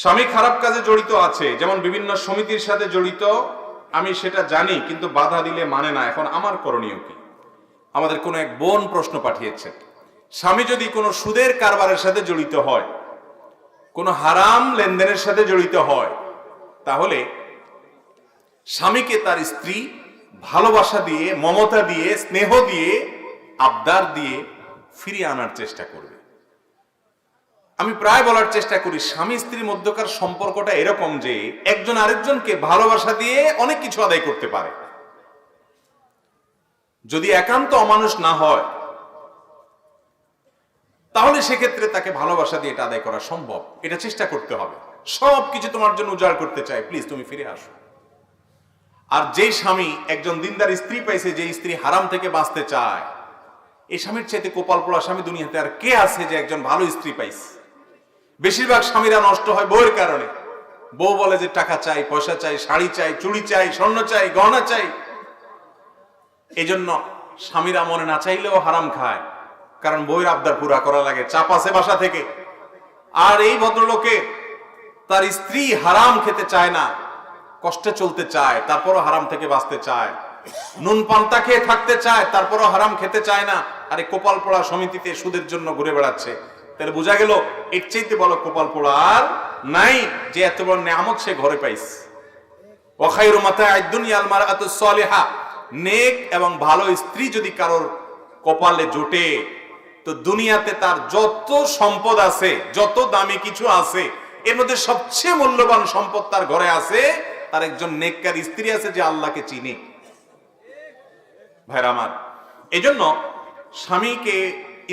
স্বামী খারাপ কাজে জড়িত আছে, যেমন বিভিন্ন সমিতির সাথে জড়িত, আমি সেটা জানি, কিন্তু বাধা দিলে মানে না, এখন আমার করণীয় কি? আমাদের কোনো এক বোন প্রশ্ন পাঠিয়েছেন স্বামী যদি কোনো সুদের কারবারের সাথে জড়িত হয়, কোনো হারাম লেনদেনের সাথে জড়িত হয়, তাহলে স্বামীকে তার স্ত্রী ভালোবাসা দিয়ে, মমতা দিয়ে, স্নেহ দিয়ে, আবদার দিয়ে ফিরিয়ে আনার চেষ্টা করবে আমি প্রায় বলার চেষ্টা করি, স্বামী স্ত্রীর মধ্যকার সম্পর্কটা এরকম যে একজন আরেকজনকে ভালোবাসা দিয়ে অনেক কিছু আদায় করতে পারে। যদি একান্ত অমানুষ না হয়, তাহলে সেক্ষেত্রে তাকে ভালোবাসা দিয়ে এটা আদায় করা সম্ভব। এটা চেষ্টা করতে হবে। সব কিছু তোমার জন্য উজাড় করতে চাই। প্লিজ, তুমি ফিরে আসো। আর যেই স্বামী একজন দিনদার স্ত্রী পাইছে যে স্ত্রী হারাম থেকে বাঁচতে চায়, এই স্বামীর চাইতে কোপাল পোড়া স্বামী দুনিয়াতে আর কে আছে যে একজন ভালো স্ত্রী পাইছে? বেশিরভাগ স্বামীরা নষ্ট হয় বউয়ের কারণে। বউ বলে যে টাকা চাই, পয়সা চাই, শাড়ি চাই, চুড়ি চাই, স্বর্ণ চাই, গহনা চাই। এই জন্য স্বামীরা মনে না চাইলেও হারাম খায়। কারণ বউয়ের আবদার পুরা করা লাগে, চাপ আছে বাসা থেকে। আর এই ভদ্রলোকে তার স্ত্রী হারাম খেতে চায় না, কষ্টে চলতে চায়, তারপরও হারাম থেকে বাঁচতে চায়। নুন পান্তা খেয়ে থাকতে চায়, তারপরও হারাম খেতে চায় না। আরে কোপাল পোড়া সমিতিতে সুদের জন্য ঘুরে বেড়াচ্ছে। তাহলে বোঝা গেল, এর চাইতে বলো কপাল পোড়া আর নাই যে এত বড় নেয়ামত সে ঘরে পাইস ওখাইরু মাতায় দুনিয়াল মারাতু সলেহা। নেক এবং ভালো স্ত্রী যদি কারোর কপালে জোটে, তো দুনিয়াতে তার যত সম্পদ আছে, যত দামি কিছু আছে, এর মধ্যে সবচেয়ে মূল্যবান সম্পদ তার ঘরে আছে, তার একজন নেককার স্ত্রী আছে যে আল্লাহকে চিনে। ভাইরা আমার, এজন্য স্বামীকে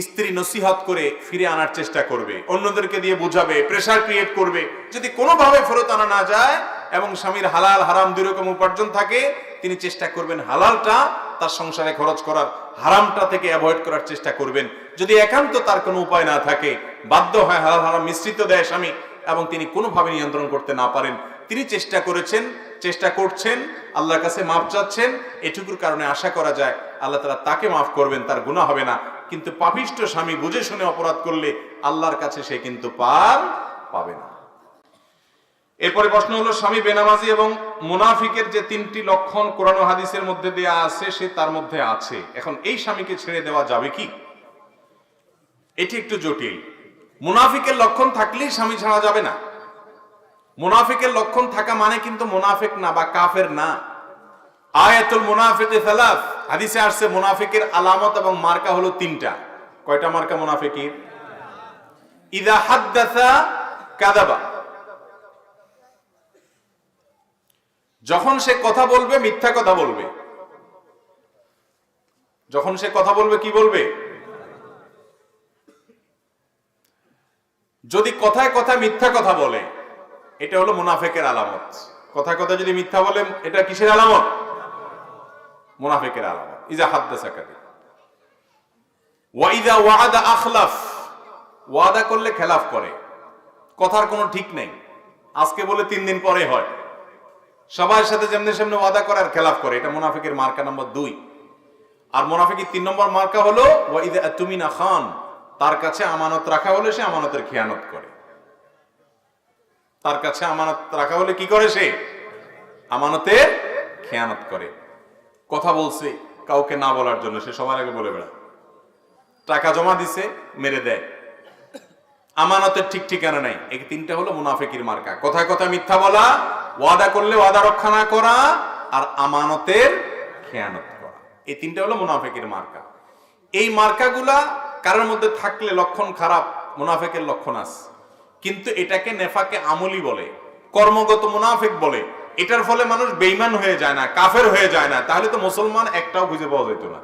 স্ত্রী নসিহত করে ফিরে আনার চেষ্টা করবে। অন্যদেরকে দিয়ে বুঝাবে প্রেসার ক্রিয়েট করবে। যদি কোনোভাবে ফেরত আনা না যায় এবং স্বামীর হালাল, হারাম দুই রকম উপার্জন থাকে, তিনি চেষ্টা করবেন হালালটা তার সংসারে খরচ করার, হারামটা থেকে অ্যাভয়েড করার চেষ্টা করবেন। যদি একান্ত তার কোনো উপায় না থাকে, বাধ্য হয় হালাল, হারাম মিশ্রিত দেয় স্বামী এবং তিনি কোনোভাবে নিয়ন্ত্রণ করতে না পারেন, তিনি চেষ্টা করেছেন, চেষ্টা করছেন, আল্লাহর কাছে মাফ চাচ্ছেন, এটুকুর কারণে আশা করা যায়, আল্লাহ তারা তাকে মাফ করবেন, তার গুণা হবে না। কিন্তু পাপিষ্ট স্বামী বুঝে শুনে অপরাধ করলে আল্লাহর কাছে সে কিন্তু পার পাবে না। এরপরে প্রশ্ন হলো, স্বামী বেনামাজি এবং মুনাফিকের যে তিনটি লক্ষণ কোরআন হাদিসের মধ্যে দেয়া আছে, সে তার মধ্যে আছে। এখন এই স্বামীকে ছেড়ে দেওয়া যাবে কি? এটি একটু জটিল। মুনাফিকের লক্ষণ থাকলেই স্বামী ছাড়া যাবে না। মুনাফিকের লক্ষণ থাকা মানে কিন্তু মুনাফিক না বা কাফের না। আয়াতুল মুনাফিকে সালাস। হাদিসে আসছে, মুনাফিকের আলামত এবং মার্কা হলো তিনটা। কয়টা মার্কা মুনাফিকের? ইদা হাদ্দাসা কাদাবা। যখন সে কথা বলবে, মিথ্যা কথা বলবে। যখন সে কথা বলবে, কি বলবে? যদি কথায় কথায় মিথ্যা কথা বলে, এটা হলো মুনাফেকের আলামত। কথায় কথা যদি মিথ্যা বলে, এটা কিসের আলামত? মুনাফেকের আলামত। ইজা হাদ্দাসা কাদি ওয়াইদা ওয়াদা আখলাফ। ওয়াদা করলে খেলাফ করে। কথার কোনো ঠিক নেই। আজকে বলে তিন দিন পরে হয়। সবার সাথে যেমনি সেমনি ওয়াদা করে আর খেলাফ করে। এটা মুনাফিকের মার্কা নম্বর দুই। আর মুনাফিকের তিন নম্বর মার্কা হলো ওয়াইদা তুমিনা খান। তার কাছে আমানত রাখা হলে সে আমানতের খেয়ানত করে। তার কাছে আমানত রাখা হলে কি করে সে? আমানতের খেয়ানত করে। কথা বলছে, কাউকে না বলার জন্য, সে সবার আগে বলে বেড়া টাকা জমা দিছে, মেরে দেয়। আমানতের ঠিক ঠিকানা নাই। এই তিনটা হলো? মুনাফিকির মার্কা। কথায় কথা মিথ্যা বলা, ওয়াদা করলে ওয়াদা রক্ষা না করা, আর আমানতের খেয়ানত করা। এই তিনটা হলো মুনাফিকির মার্কা। এই মার্কাগুলা কারোর মধ্যে থাকলে লক্ষণ খারাপ, মুনাফেকের লক্ষণ আছে। কিন্তু এটাকে নেফাকে আমলি বলে, কর্মগত মুনাফেক বলে এটার ফলে মানুষ বেইমান হয়ে যায় না, কাফের হয়ে যায় না। তাহলে তো মুসলমান একটাও খুঁজে পাওয়া যেত না।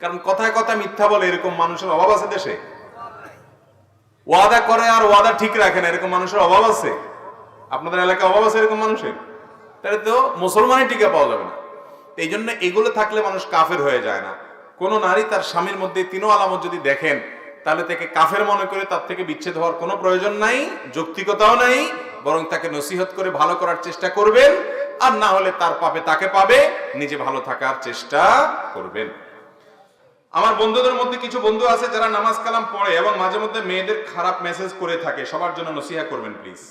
কারণ কথায় কথা মিথ্যা বলে এরকম মানুষের অভাব আছে দেশে। ওয়াদা করে আর ওয়াদা ঠিক রাখে না, এরকম মানুষের অভাব আছে। আপনাদের এলাকায় অভাব আছে এরকম মানুষের? তাহলে তো মুসলমানই টিকা পাওয়া যাবে না। এই জন্য এগুলো থাকলে মানুষ কাফের হয়ে যায় না। কোন নারী তার স্বামীর মধ্যে তিনও আলামত যদি দেখেন, তাহলে তাকে কাফের মনে করে তার থেকে বিচ্ছেদ হওয়ার কোনো প্রয়োজন নাই, যৌক্তিকতাও নাই বরং তাকে নসিহত করে ভালো করার চেষ্টা করবেন, আর না হলে তার পাপে তাকে পাবে, নিজে ভালো থাকার চেষ্টা করবেন। আমার বন্ধুদের মধ্যে কিছু বন্ধু আছে যারা নামাজ কালাম পড়ে এবং মাঝে মধ্যে মেয়েদের খারাপ মেসেজ করে থাকে, সবার জন্য নসিহা করবেন প্লিজ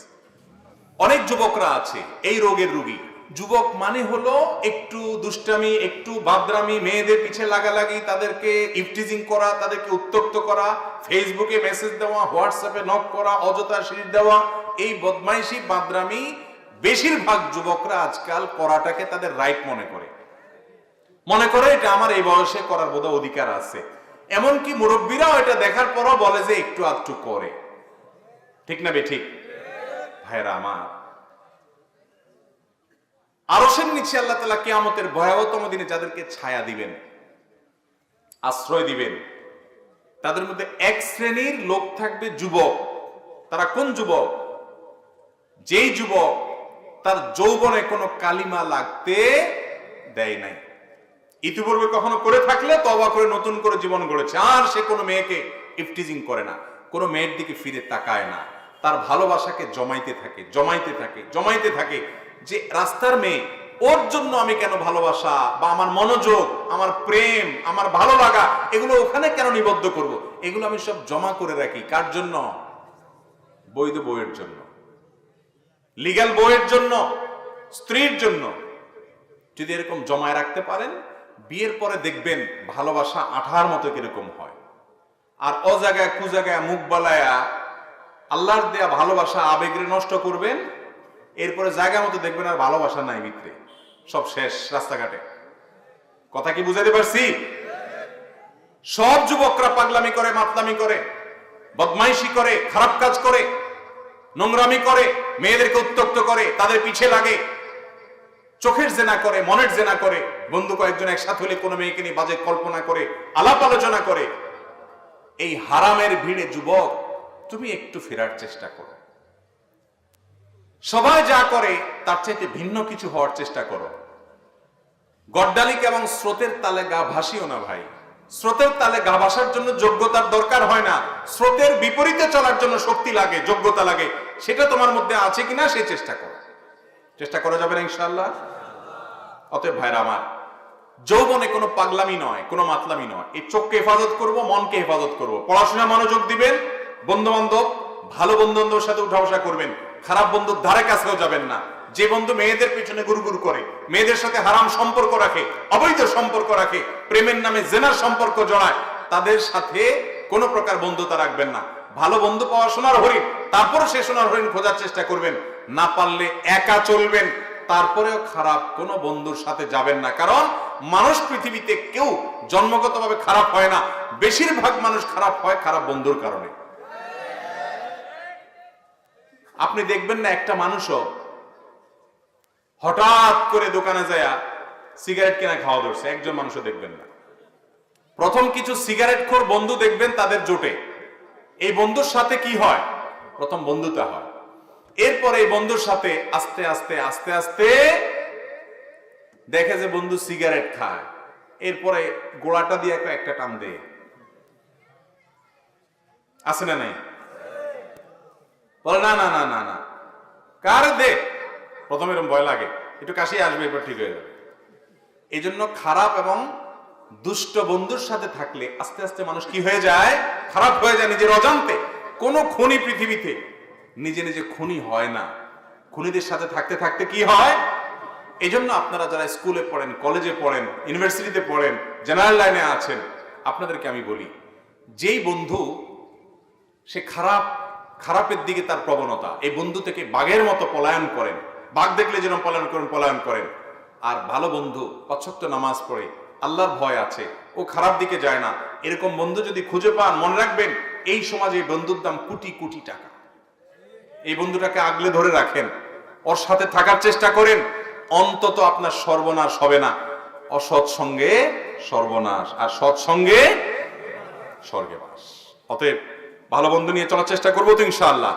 অনেক যুবকরা আছে, এই রোগের রুগী। যুবক মানে হলো একটু দুষ্টামি, একটু বাদরামি, মেয়েদের পিছে লাগালাগি, তাদেরকে ইফটিজিং করা, তাদেরকে উত্তক্ত করা ফেসবুকে মেসেজ দেওয়া হোয়াটসঅ্যাপে নক করা, অযথা সিঁড়ি দেওয়া এই বদমাইশি, বাদরামি বেশিরভাগ যুবকরা আজকাল করাটাকে তাদের রাইট মনে করে। মনে করে এটা আমার এই বয়সে করার বোধ অধিকার আছে। এমনকি মুরব্বীরাও এটা দেখার পরও বলে যে একটু আধটু করে। ঠিক না বে ঠিক? ভাইরা আমার। আরসের নিচে আল্লাহ তালা কিয়ামতের ভয়াবহতম দিনে যাদেরকে ছায়া দিবেন, আশ্রয় দিবেন, তাদের মধ্যে এক শ্রেণির লোক থাকবে যুবক। তারা কোন যুবক? যেই যুবক তার যৌবনে কোনো কালিমা লাগতে দেয় নাই। ইতিপূর্বে কখনো করে থাকলে তবা করে নতুন করে জীবন গড়েছে। আর সে কোনো মেয়েকে ইফটিজিং করে না। কোনো মেয়ের দিকে ফিরে তাকায় না। তার ভালোবাসাকে জমাইতে থাকে জমাইতে থাকে জমাইতে থাকে যে রাস্তার মেয়ে, ওর জন্য আমি কেন ভালোবাসা বা আমার মনোযোগ, আমার প্রেম, আমার ভালো লাগা এগুলো ওখানে কেন নিবদ্ধ করব? এগুলো আমি সব জমা করে রাখি। কার জন্য? বৈধ বইয়ের জন্য। লিগ্যাল বইয়ের জন্য, স্ত্রীর জন্য। যদি এরকম জমায় রাখতে পারেন, বিয়ের পরে দেখবেন ভালোবাসা আঠার মতো কীরকম হয়। আর অজাগায়, কুজাগায়, মুখ বালায়া আল্লাহর দেয়া ভালোবাসা আবেগরে নষ্ট করবেন, এরপরে জায়গা মতো দেখবেন আর ভালোবাসা নাই ভিতরে। সব শেষ রাস্তাঘাটে। কথা কি বুঝাতে পারছি? সব যুবকরা পাগলামি করে, মাতলামি করে, বদমাইশি করে, খারাপ কাজ করে। নোংরামি করে, মেয়েদেরকে উত্তক্ত করে, তাদের পিছে লাগে, চোখের জেনা করে, মনের জেনা করে, বন্ধু কয়েকজন একসাথে হলে কোনো মেয়েকে নিয়ে বাজে কল্পনা করে, আলাপ আলোচনা করে। এই হারামের ভিড়ে, যুবক, তুমি একটু ফেরার চেষ্টা করো। সবাই যা করে, তার চাইতে ভিন্ন কিছু হওয়ার চেষ্টা করো। গড্ডালিক এবং স্রোতের তালে গা ভাসিও না ভাই। স্রোতের তালে গা ভাসার জন্য যোগ্যতার দরকার হয় না। স্রোতের বিপরীতে চলার জন্য শক্তি লাগে, যোগ্যতা লাগে। সেটা তোমার মধ্যে আছে কিনা সেই চেষ্টা করো। চেষ্টা করা যাবে না ইনশাল্লাহ অতএব ভাইরা আমার, যৌবনে কোনো পাগলামি নয়, কোনো মাতলামি নয়। এই চোখকে হেফাজত করব, মনকে হেফাজত করব। পড়াশোনা মনোযোগ দিবেন বন্ধু বান্ধব ভালো বন্ধু বান্ধবের সাথে উঠা বসা করবেন। খারাপ বন্ধুর ধারে কাছেও যাবেন না। যে বন্ধু মেয়েদের পিছনে গুরু করে, মেয়েদের সাথে হারাম সম্পর্ক রাখে, অবৈধ সম্পর্ক রাখে, প্রেমের নামে জেনার সম্পর্ক জড়ায়, তাদের সাথে কোনো প্রকার বন্ধুতা রাখবেন না। ভালো বন্ধু পাওয়া সোনার হরিণ তারপরে সে সোনার হরিণ খোঁজার চেষ্টা করবেন। না পারলে একা চলবেন, তারপরেও খারাপ কোনো বন্ধুর সাথে যাবেন না। কারণ মানুষ পৃথিবীতে কেউ জন্মগতভাবে খারাপ হয় না, বেশিরভাগ মানুষ খারাপ হয় খারাপ বন্ধুর কারণে। আপনি দেখবেন না একটা মানুষও হঠাৎ করে দোকানে যায় সিগারেট কেনা খাওয়া ধরছে, একজন মানুষও দেখবেন না। প্রথম কিছু সিগারেট খোর বন্ধু দেখবেন তাদের জোটে। এই বন্ধুর সাথে কি হয়? প্রথম বন্ধুতা হয়। এরপরে এই বন্ধুর সাথে আস্তে আস্তে আস্তে আস্তে দেখে যে বন্ধু সিগারেট খায়। এরপরে গোড়াটা দিয়ে একটা- টান দেয় আছে না নাই? বলে, না না না না না। কার দে? প্রথমে এরকম ভয় লাগে, একটু কাশি আসবে, এরপর ঠিক হয়ে যাবে। এই জন্য খারাপ এবং দুষ্ট বন্ধুর সাথে থাকলে আস্তে আস্তে মানুষ কি হয়ে যায়? খারাপ হয়ে যায় নিজের অজান্তে। কোনো খুনি পৃথিবীতে নিজে নিজে খুনি হয় না। খুনিদের সাথে থাকতে থাকতে কি হয়? এই জন্য আপনারা যারা স্কুলে পড়েন, কলেজে পড়েন, ইউনিভার্সিটিতে পড়েন, জেনারেল লাইনে আছেন, আপনাদেরকে আমি বলি, যেই বন্ধু, সে খারাপ, খারাপের দিকে তার প্রবণতা, এই বন্ধু থেকে বাঘের মতো পলায়ন করেন বাঘ দেখলে যেন পলায়ন করেন পলায়ন করেন। আর ভালো বন্ধু পছক্ত নামাজ পড়ে, আল্লাহর ভয় আছে, ও খারাপ দিকে যায় না। এরকম বন্ধু যদি খুঁজে পান, মনে রাখবেন, এই সমাজে বন্ধুর দাম কোটি কোটি টাকা। এই বন্ধুটাকে আগলে ধরে রাখেন, ওর সাথে থাকার চেষ্টা করেন, অন্তত আপনার সর্বনাশ হবে না। অসৎ সঙ্গে সর্বনাশ, আর সৎ সঙ্গে স্বর্গে বাস। অতএব ভালো বন্ধু নিয়ে চলার চেষ্টা করব তো ইনশাআল্লাহ।